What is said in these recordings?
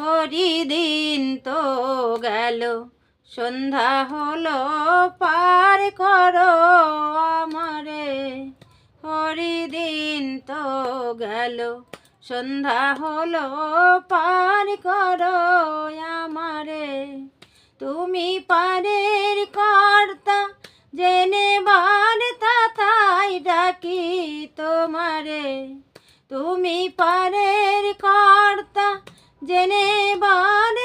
হরিদিন তো গেল, সন্ধ্যা হলো, পার করো আমারে। হরিদিন তো গেল, সন্ধ্যা হলো, পার করো আমারে। তুমি পারের কর্তা, জেনে বার তাই ডাকি তোমারে। তুমি পারের কর্তা জেনে বার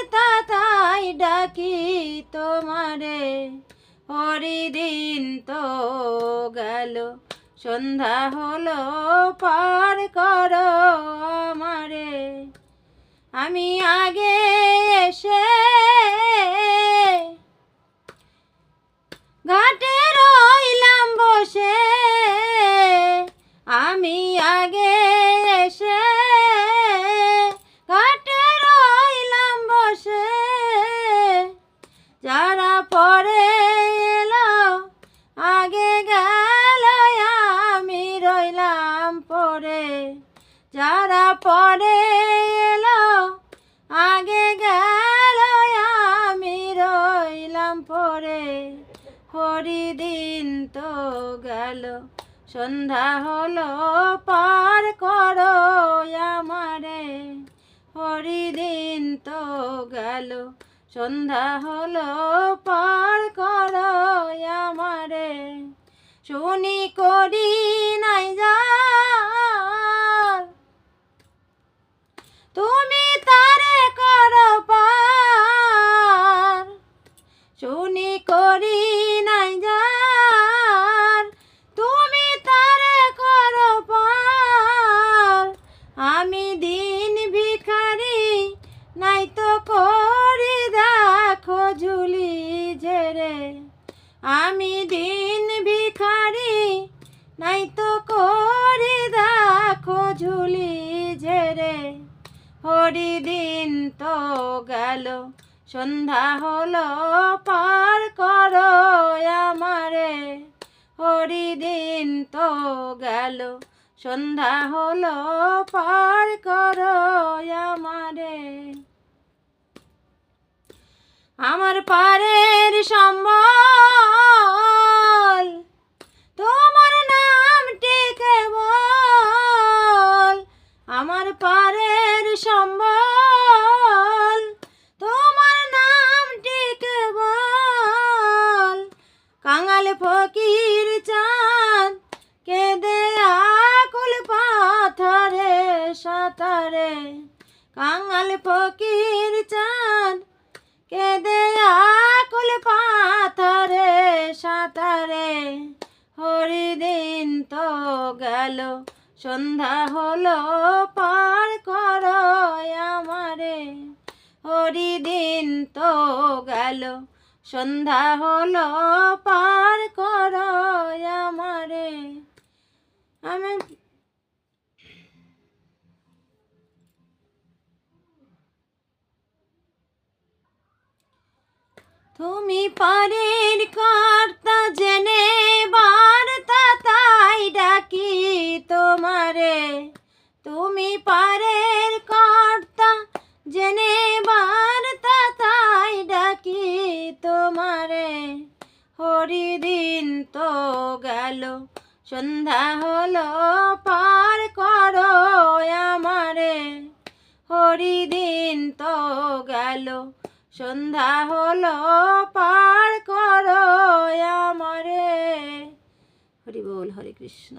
তাই ডাকি তোমারে হরিদিন তো গেল, সন্ধ্যা হলো, পার করো আমারে। আমি আগে এসে রইলাম পরে, যারা পরে এলো, আগে গেল আমি রইলাম পরে। হরিদিন তো গেল, সন্ধ্যা হলো, পার করো আমারে। হরিদিন তো গেল, সন্ধ্যা হলো, পার করো আমারে। শুনি করি শুনি করি নাই যার, তুমি তারে করো পার। আমি দিন ভিখারি নাই তো করি দেখো ঝুলি ঝেরে আমি দিন ভিখারি নাই তো করি দেখো ঝুলি ঝেড়ে। হরি দিন তো গেল সন্ধ্যা হলো, পার করো আমারে। হরিদিন তো গেল, সন্ধ্যা হলো, পার করো আমারে। আমার পারের সম্বল, তোমার নামটি কেবল। আমার পারের সম্বল ফকির চাঁদ, কেঁদে আকুল পাথরে, সাঁতারে। কাঙাল ফকির চাঁদ, কেঁদে আকুল পাথরে, সাঁতারে। হরিদিন তো গেল, সন্ধ্যা হলো, পার করো আমারে। হরিদিন তো গেল সন্ধ্যা হলো পার কর আমারে। আমি তুমি পারের হরিদিন তো গেল, সন্ধ্যা হলো, পার কর আমারে। হরিদিন তো গেল, সন্ধ্যা হলো, পার করো আমারে। হরি বল, হরে কৃষ্ণ।